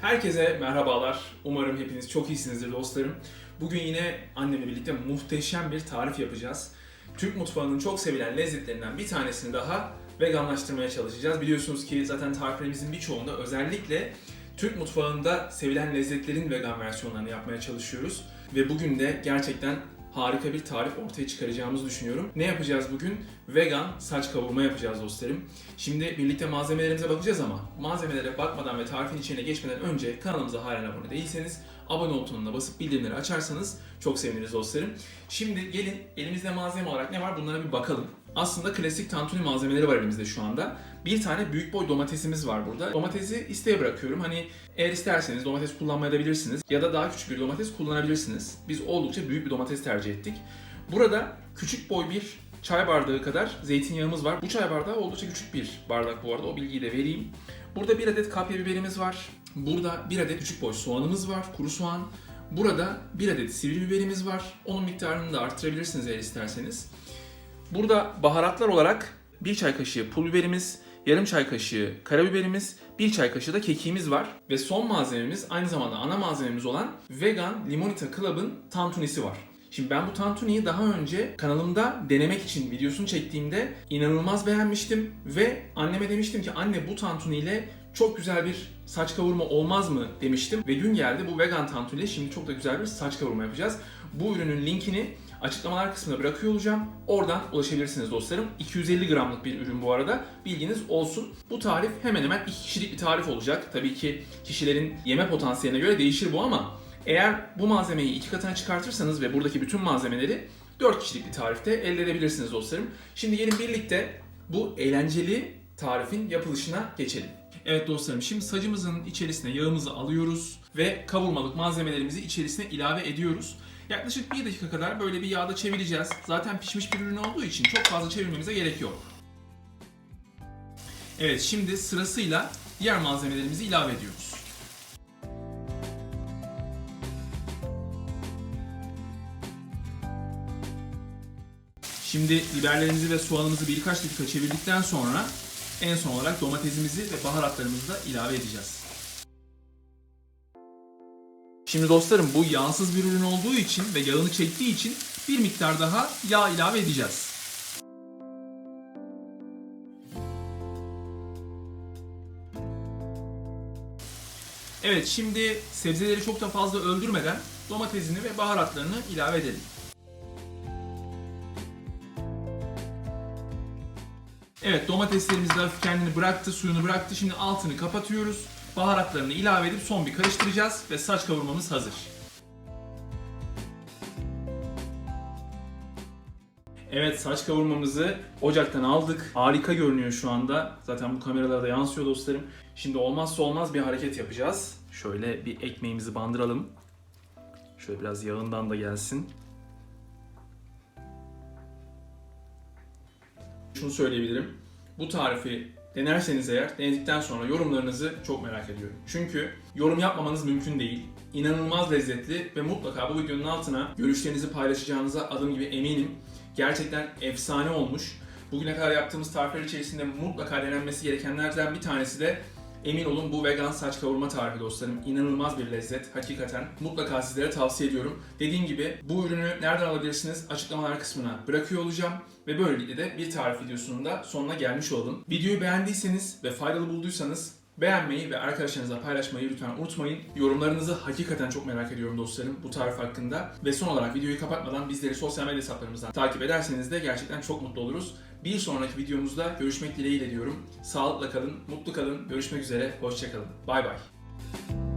Herkese merhabalar. Umarım hepiniz çok iyisinizdir dostlarım. Bugün yine annemle birlikte muhteşem bir tarif yapacağız. Türk mutfağının çok sevilen lezzetlerinden bir tanesini daha veganlaştırmaya çalışacağız. Biliyorsunuz ki zaten tariflerimizin birçoğunda özellikle Türk mutfağında sevilen lezzetlerin vegan versiyonlarını yapmaya çalışıyoruz. Ve bugün de gerçekten harika bir tarif ortaya çıkaracağımızı düşünüyorum. Ne yapacağız bugün? Vegan saç kavurma yapacağız dostlarım. Şimdi birlikte malzemelerimize bakacağız ama malzemelere bakmadan ve tarifin içine geçmeden önce kanalımıza halen abone değilseniz abone butonuna basıp bildirimleri açarsanız çok seviniriz dostlarım. Şimdi gelin elimizde malzeme olarak ne var bunlara bir bakalım. Aslında klasik tantuni malzemeleri var elimizde şu anda. Bir tane büyük boy domatesimiz var burada. Domatesi isteğe bırakıyorum. Hani eğer isterseniz domates kullanmayabilirsiniz ya da daha küçük bir domates kullanabilirsiniz. Biz oldukça büyük bir domates tercih ettik. Burada küçük boy bir çay bardağı kadar zeytinyağımız var. Bu çay bardağı oldukça küçük bir bardak bu arada. O bilgiyi de vereyim. Burada bir adet kapya biberimiz var. Burada bir adet küçük boy soğanımız var. Kuru soğan. Burada bir adet sivri biberimiz var. Onun miktarını da arttırabilirsiniz eğer isterseniz. Burada baharatlar olarak bir çay kaşığı pul biberimiz, yarım çay kaşığı karabiberimiz, bir çay kaşığı da kekiğimiz var. Ve son malzememiz aynı zamanda ana malzememiz olan Vegan Limonita Club'ın tantunisi var. Şimdi ben bu tantuniyi daha önce kanalımda denemek için videosunu çektiğimde inanılmaz beğenmiştim ve anneme demiştim ki anne bu tantuniyle çok güzel bir saç kavurma olmaz mı demiştim ve gün geldi bu vegan tantuniyle şimdi çok da güzel bir saç kavurma yapacağız. Bu ürünün linkini açıklamalar kısmına bırakıyor olacağım. Oradan ulaşabilirsiniz dostlarım. 250 gramlık bir ürün bu arada. Bilginiz olsun. Bu tarif hemen hemen 2 kişilik bir tarif olacak. Tabii ki kişilerin yeme potansiyeline göre değişir bu ama eğer bu malzemeyi iki katına çıkartırsanız ve buradaki bütün malzemeleri 4 kişilik bir tarifte elde edebilirsiniz dostlarım. Şimdi gelin birlikte bu eğlenceli tarifin yapılışına geçelim. Evet dostlarım şimdi sacımızın içerisine yağımızı alıyoruz ve kavurmalık malzemelerimizi içerisine ilave ediyoruz. Yaklaşık 1 dakika kadar böyle bir yağda çevireceğiz. Zaten pişmiş bir ürün olduğu için çok fazla çevirmemize gerek yok. Evet şimdi sırasıyla diğer malzemelerimizi ilave ediyoruz. Şimdi biberlerimizi ve soğanımızı birkaç dakika çevirdikten sonra en son olarak domatesimizi ve baharatlarımızı da ilave edeceğiz. Şimdi dostlarım bu yağsız bir ürün olduğu için ve yağını çektiği için bir miktar daha yağ ilave edeceğiz. Evet şimdi sebzeleri çok da fazla öldürmeden domatesini ve baharatlarını ilave edelim. Evet domateslerimiz de kendini bıraktı, suyunu bıraktı. Şimdi altını kapatıyoruz. Baharatlarını ilave edip son bir karıştıracağız ve saç kavurmamız hazır. Evet saç kavurmamızı ocaktan aldık. Harika görünüyor şu anda. Zaten bu kameralarda yansıyor dostlarım. Şimdi olmazsa olmaz bir hareket yapacağız. Şöyle bir ekmeğimizi bandıralım. Şöyle biraz yağından da gelsin. Şunu söyleyebilirim. Bu tarifi denerseniz eğer denedikten sonra yorumlarınızı çok merak ediyorum. Çünkü yorum yapmamanız mümkün değil. İnanılmaz lezzetli ve mutlaka bu videonun altına görüşlerinizi paylaşacağınıza adım gibi eminim. Gerçekten efsane olmuş. Bugüne kadar yaptığımız tarifler içerisinde mutlaka denenmesi gerekenlerden bir tanesi de Emin olun bu vegan saç kavurma tarifi dostlarım inanılmaz bir lezzet hakikaten. Mutlaka sizlere tavsiye ediyorum. Dediğim gibi bu ürünü nereden alabilirsiniz açıklamalar kısmına bırakıyor olacağım. Ve böylelikle de bir tarif videosunun da sonuna gelmiş olalım. Videoyu beğendiyseniz ve faydalı bulduysanız Beğenmeyi ve arkadaşlarınızla paylaşmayı lütfen unutmayın. Yorumlarınızı hakikaten çok merak ediyorum dostlarım bu tarif hakkında. Ve son olarak videoyu kapatmadan bizleri sosyal medya hesaplarımızdan takip ederseniz de gerçekten çok mutlu oluruz. Bir sonraki videomuzda görüşmek dileğiyle diyorum. Sağlıkla kalın, mutlu kalın. Görüşmek üzere, hoşçakalın. Bay bay.